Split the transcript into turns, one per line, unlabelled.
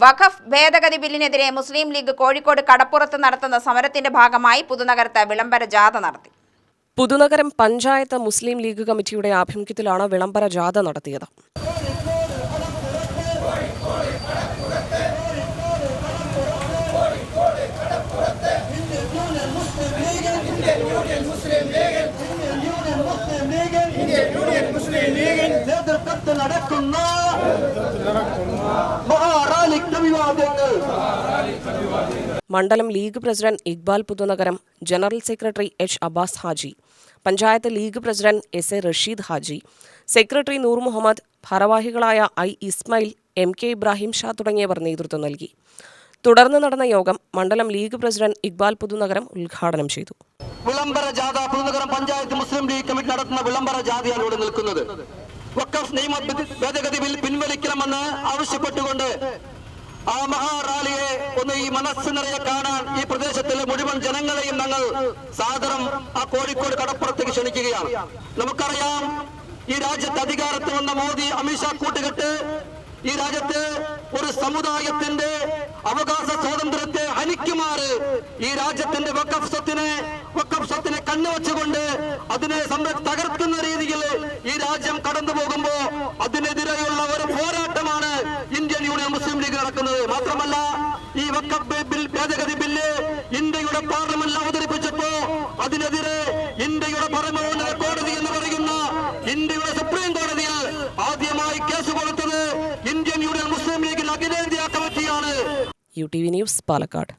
വഖഫ് ഭേദഗതി ബില്ലിനെതിരെ മുസ്ലിം ലീഗ് കോഴിക്കോട് കടപ്പുറത്ത് നടത്തുന്ന സമരത്തിന്റെ ഭാഗമായി പുതുനഗരത്ത് വിളംബര ജാഥ നടത്തി.
പുതുനഗരം പഞ്ചായത്ത് മുസ്ലിം ലീഗ് കമ്മിറ്റിയുടെ ആഭിമുഖ്യത്തിലാണ് വിളംബര ജാഥ നടത്തിയത്.
നടക്കുന്ന അഭിവാദ്യങ്ങൾ.
മണ്ഡലം League president Iqbal Puthunagaram general secretary H Abbas Haji panchayat League president S A Rasheed Haji secretary Noor Muhammad ഭാരവാഹികളായ I Ismail M K Ibrahim Shah തുടങ്ങിയവർ നേതൃത്വം നൽകി. തുടർന്ന് നടന്ന യോഗം മണ്ഡലം ലീഗ് പ്രസിഡന്റ് ഇക്ബാൽ പുതുനഗരം ഉദ്ഘാടനം ചെയ്തു.
വിളംബര ജാഥ പുതുനഗരം പഞ്ചായത്ത് മുസ്ലിം ലീഗ് കമ്മിറ്റി നടത്തുന്ന വിളംബര ജാഥയാണ് ഇവിടെ നിൽക്കുന്നത് വഖഫ് നിയമ ഭേദഗതി ബിൽ പിൻവലിക്കണമെന്ന് ആവശ്യപ്പെട്ടുകൊണ്ട് ആ മഹാറാലിയെ ഒന്ന് ഈ മനസ്സ് നിറയെ കാണാൻ ഈ പ്രദേശത്തിലെ മുഴുവൻ ജനങ്ങളെയും ഞങ്ങൾ സാദരം ആ കോഴിക്കോട് കടപ്പുറത്തേക്ക് ക്ഷണിക്കുകയാണ്. നമുക്കറിയാം ഈ രാജ്യത്ത് അധികാരത്തിൽ വന്ന മോദി അമിത്ഷാ കൂട്ടുകെട്ട് ഈ രാജ്യത്ത് ഒരു സമുദായത്തിന്റെ അവകാശ സ്വാതന്ത്ര്യത്തെ ഹനിക്കുമാറ് ഈ രാജ്യത്തിന്റെ വക്കഫ് സ്വത്തിനെ വക്കഫ് സ്വത്തിനെ കണ്ണുവച്ചുകൊണ്ട് അതിനെ തകർക്കുന്ന രീതിയിൽ ഈ രാജ്യം കടന്നു പോകുമ്പോ അതിനെതിരെയുള്ള ഒരു പോരാട്ടമാണ് ഇന്ത്യൻ യൂണിയൻ മുസ്ലിം ലീഗ് നടക്കുന്നത്. മാത്രമല്ല ഈ വക്കബ് ബിൽ ഭേദഗതി ബില്ല് ഇന്ത്യയുടെ പാർലമെന്റിൽ അവതരിപ്പിച്ചപ്പോ അതിനെതിരെ ഇന്ത്യയുടെ പരമോന്നത കോടതി എന്ന് പറയുന്ന ഇന്ത്യയുടെ സുപ്രീം കോടതിയിൽ ആദ്യമായി കേസ് കൊടുത്തത് ഇന്ത്യൻ യൂണിയൻ മുസ്ലിം ലീഗിൽ അഖിലേന്ത്യാ കമ്മിറ്റിയാണ്.
U T V news Palakkad.